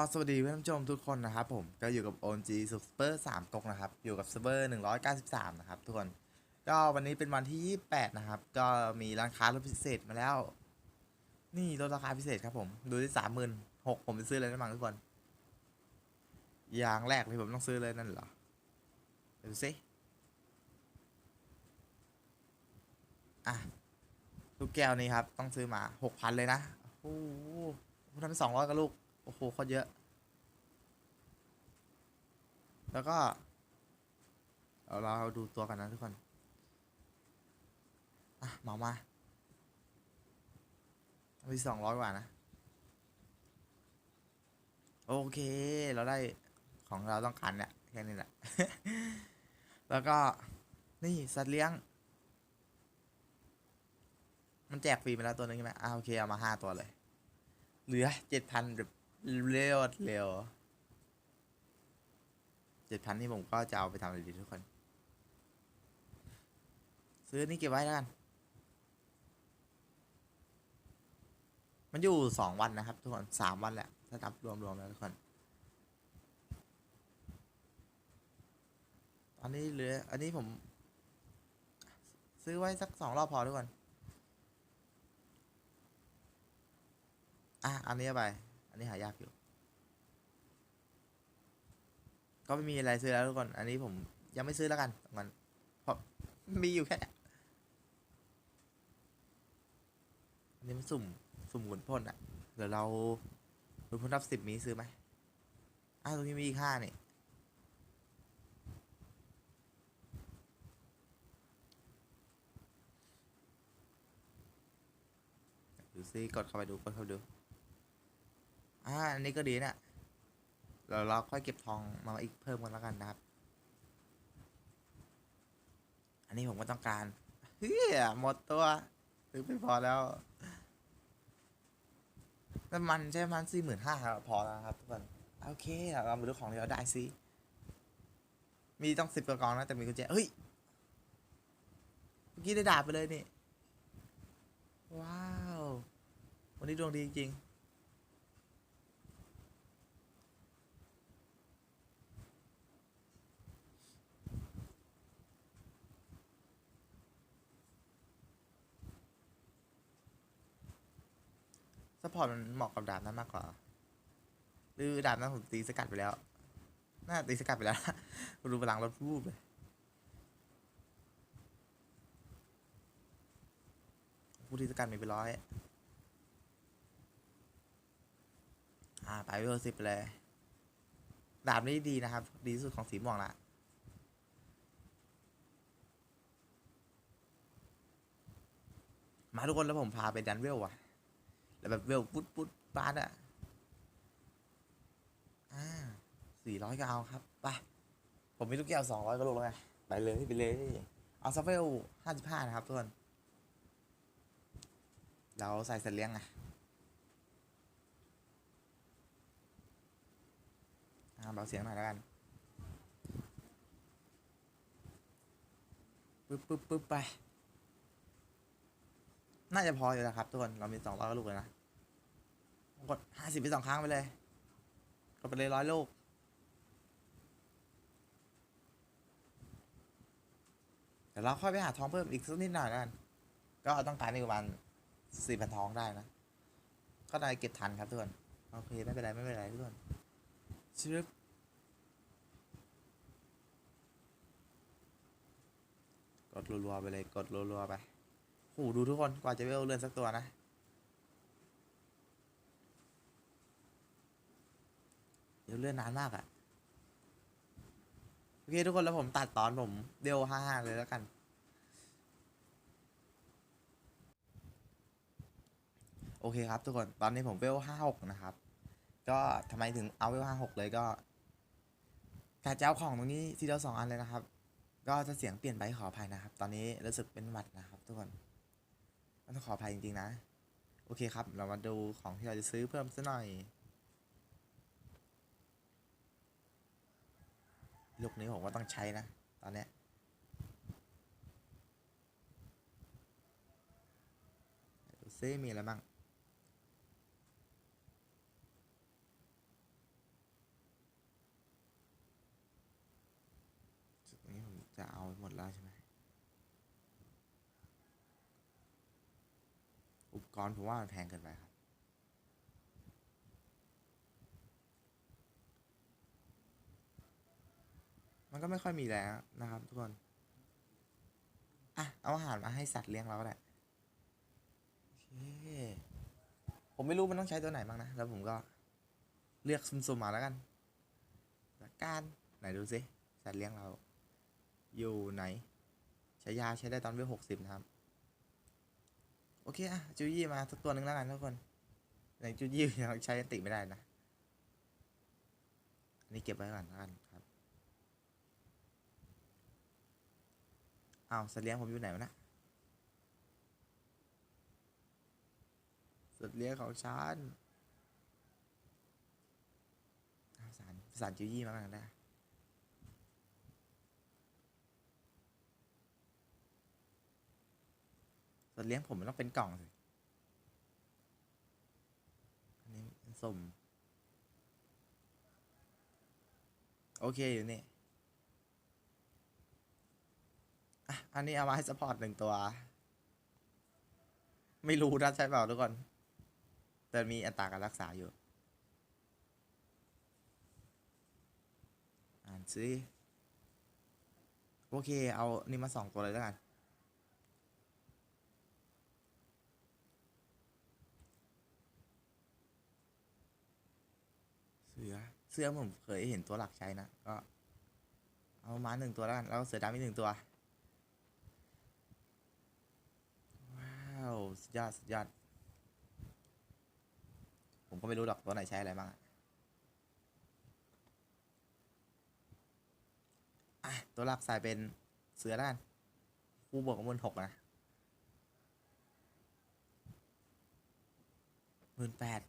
ก็สวัสดีเพื่อนผู้ชมทุกคนนะครับผมก็อยู่กับ ONG Super 3ก๊กนะครับ อยู่กับเซิร์ฟเวอร์193 นะครับทุกคน ก็วันนี้เป็นวันที่ 28 นะครับ ก็มีร้านค้าลดพิเศษมาแล้ว นี่ลดราคาพิเศษครับผม ดูที่สามหมื่นหกผมไปซื้อเลยนะมั้งทุกคน อย่างแรกที่ผมต้องซื้อเลยนั่นเหรอดูสิอะลูกแก้วนี้ครับ ต้องซื้อมาหกพันเลยนะ โอ้โหทำสองร้อยกว่าลูก อ้โหโคตรเยอะ แล้วก็ เอาเราดูตัวกันนะทุกคน อะ เหมามามีสองร้อยกว่านะ โอเค เราได้ของเราต้องการเนี่ยแค่นี้แหละ แล้วก็นี่สัตว์เลี้ยง มันแจกฟรีไปแล้วตัวนึงใช่ไหมอ่าโอเค เอามาห้าตัวเลย เหลือเจ็ดพันหรือ เร็วเร็วเจ็ดพันนี่ผมก็จะเอาไปทำอะไรดีทุกคน ซื้อนี่เก็บไว้แล้วกัน มันอยู่สองวันนะครับ ทุกคนสามวันแหละ ถ้านับรวมๆแล้วทุกคน ตอนนี้เหลือ อันนี้ผม ซื้อไว้สักสองรอบพอทุกคน อะ อันนี้ไป นนี้หายากอยู่ ก็ไม่มีอะไรซื้อแล้วทุกคน อันนี้ผมยังไม่ซื้อแล้วกันมันเพราะมีอยู่แค่นี้ยอันนี้มันสุ่ม สุ่มหุ่นพ่นอะเดี๋ยวเราหุ่นพ่นรับสิบมีซื้อไหมอ้าวตรงนี้มีอีกห้านี่ดูซิกดเข้าไปดูกดเข้าไปดู อ่าอันนี้ก็ดีนะเราเราค่อยเก็บทองมาอีกเพิ่มกันแล้วกันนะครับ อันนี้ผมก็ต้องการเฮ้ยหมดตัวซื้อไม่พอแล้วน้ำมันใช่มันสี่หมื่นห้าพอแล้วครับทุกคนโอเคเรามาดูของที่เราได้ซิมีต้องสิบกระกองนะแต่มีกุญแจเฮ้ยเมื่อกี้ได้ดาบไปเลยนี่ ว้าว วันนี้ดวงดีจริงๆ สปอร์ตมันเหมาะกับดาบนั้นมากกว่า หรือดาบนั้นผมตีสกัดไปแล้ว น่าตีสกัดไปแล้วดูพลังรถรูปเลย ผู้ที่สกัดมีไปร้อย อ่า ไปเวลสิบเลย ดาบนี้ดีนะครับ ดีที่สุดของสีม่วงละมาทุกคนแล้วผมพาไปดันเวลว่ะ แล้วแบบเวลปุ๊ดปุ๊ดบ้านอะอ่าสี่ร้อยก็เอาครับไปผมมีลูกแก้วสองร้อยก็ลูกแล้วไงไปเลยไปเลย เอาซัฟเวลห้าสิบห้านะครับทุกคนเราใส่เสร็จเลี้ยงไงอ่าเบาเสียงหน่อยแล้วกันปึ๊บปึ๊บปึ๊บไป น่าจะพออยู่แล้วครับทุกคนเรามีสองร้อยลูกเลยนะกดห้าสิบไปสองครั้งไปเลยกดไปเลยร้อยลูกเดี๋ยวเราค่อยไปหาทองเพิ่มอีกสักนิดหน่อยแล้วกันก็ต้องการอีกประมาณสี่พันทองได้นะ ก็ได้เก็บทันครับทุกคนโอเคไม่เป็นไรไม่เป็นไรทุกคนชึบกดรัวๆไปเลยกดรัวๆไป โหดูทุกคนกว่าจะเวลเลื่อนสักตัวนะ เดี๋ยวเลื่อนนานมากอะ่ะ โอเคทุกคนแล้วผมตัดตอนผมเดียวห้าห้าเลยแล้วกัน โอเคครับทุกคนตอนนี้ผมเวลห้าหกนะครับ ก็ทำไมถึงเอาเวลห้าหกเลยก็การจะเอาของตรงนี้ทีเดียวสองอันเลยนะครับ ก็จะเสียงเปลี่ยนไปขออภัยนะครับ ตอนนี้รู้สึกเป็นหวัดนะครับทุกคน ต้องขออภัยจริงๆนะ โอเคครับ เรามาดูของที่เราจะซื้อเพิ่มสักหน่อย ลูกนี้ผมว่าต้องใช้นะ ตอนเนี้ยซื้อมีอะไรบ้างจุดนี้ผมจะเอาหมดแล้วใช่ไหม กรณ์ผมว่ามันแพงเกินไปครับ มันก็ไม่ค่อยมีแล้วนะครับ ทุกคน อะ เอาอาหารมาให้สัตว์เลี้ยงเราก็ได้โอเคผมไม่รู้มันต้องใช้ตัวไหนบ้างนะ แล้วผมก็เลือกซุ่มๆมาแล้วกันละกันไหนดูสิสัตว์เลี้ยงเรา อยู่ไหน ใช้ยาใช้ได้ตอนเวลหกสิบนะครับ โอเคอะจูยี่มาสักตัวหนึ่งแล้วกันทุกคนในจูยี่ยังใช้อันติไม่ได้นะอันนี้เก็บไว้ก่อนแล้วกันครับเอาสัตว์เลี้ยงผมอยู่ไหนวะนะสัตว์เลี้ยงของฉันสารสารจิวยี่มากันได้ สัตว์เลี้ยงผมมันต้องเป็นกล่องสิ อันนี้เป็นสมโอเค อยู่นี่อะอันนี้เอามาให้สปอร์ตหนึ่งตัว ไม่รู้นะใช่เปล่าทุกคน แต่มีอัตราการรักษาอยู่ อ่านซิโอเค เอานี่มาสองตัวเลยแล้วกัน สือ เสือผมเคยเห็นตัวหลักใช้นะ ก็ เอามาหนึ่งตัวแล้วกัน แล้วเสือดำอีกหนึ่งตัว ว้าวสุดยอดสุดยอด ผมก็ไม่รู้หรอกตัวไหนใช้อะไรบ้างอะอะ ตัวหลักใส่เป็นเสือแล้วกันคู่บวกกับมนหกนะหมื่นแปด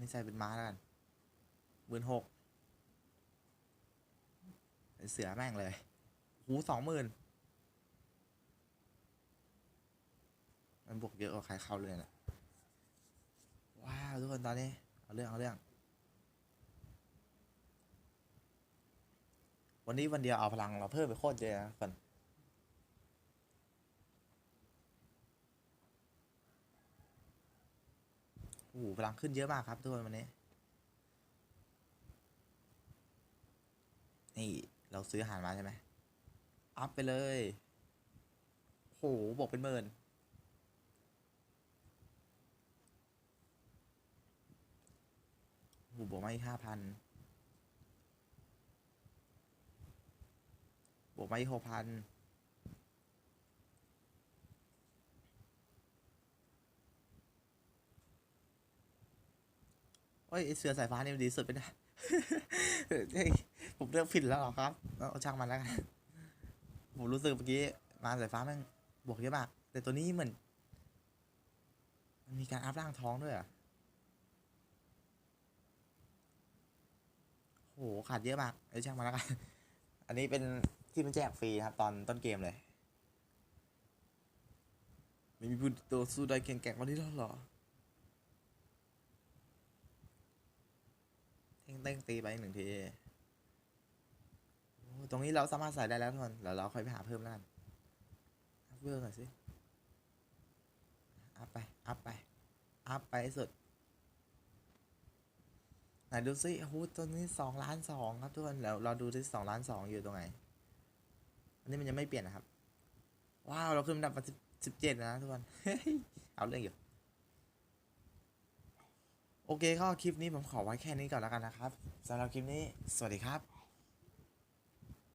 นี่ใส่เป็นม้าแล้วกันหมื่นหกเสือแม่งเลย หูสองหมื่นมันบวกเยอะกว่าใครเข้าเลยนะว้าว ทุกคนตอนนี้ เอาเรื่อง เอาเรื่อง วันนี้วันเดียวเอาพลังเราเพิ่มไปโคตรเยอะนะคน โอ้โหพลังขึ้นเยอะมากครับทุกคนวันนี้ นี่เราซื้ออาหารมาใช่ไหม อัพไปเลย โหบวกเป็นหมื่น โอ้โหบวกมาอีกห้าพันบวกมาอีกหกพัน โอ้ยไอ้เสือสายฟ้านี่มันดีสุดไปนะเฮ้ยผมเลือกผิดแล้วหรอครับเอาช่างมันแล้วกันผมรู้สึกเมื่อกี้มาสายฟ้าแม่งบวกเยอะมาก แต่ตัวนี้เหมือนมันมีการอัพร่างท้องด้วยอะโหขาดเยอะมากเอ้ช่างมาแล้วกัน อันนี้เป็นที่มันแจกฟรีนะครับ ตอนต้นเกมเลย ไม่มีผู้ตัวสู้ได้แข่งแกร่งกวันนี้แล้วหรอ เต้งตีไปหนึ่งทีตรงนี้เราสามารถใส่ได้แล้วทุกคนเดี๋ยวเราค่อยไปหาเพิ่มแล้วกันอัพเวอร์หน่อยสิ อัพไป อัพไป อัพไปสุด ไหนดูสิโอ้โหตัวนี้สองล้านสองครับทุกคนแล้วเราดูที่สองล้านสองอยู่ตรงไหน อันนี้มันยังไม่เปลี่ยนนะครับ ว้าว เราขึ้นดับสิบสิบเจ็ดนะทุกคน เอาเรื่องอยู่ โอเคก็คลิปนี้ผมขอไว้แค่นี้ก่อนแล้วกันนะครับสำหรับคลิปนี้ สวัสดีครับ